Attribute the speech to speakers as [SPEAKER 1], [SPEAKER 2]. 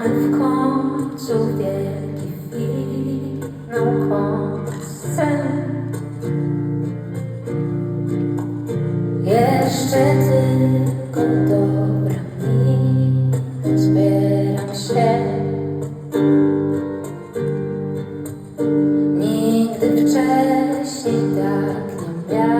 [SPEAKER 1] Mamy w końcu wielki finał, koniec. Jeszcze tylko dobra mi zbieram się. Nigdy wcześniej tak nie miałem.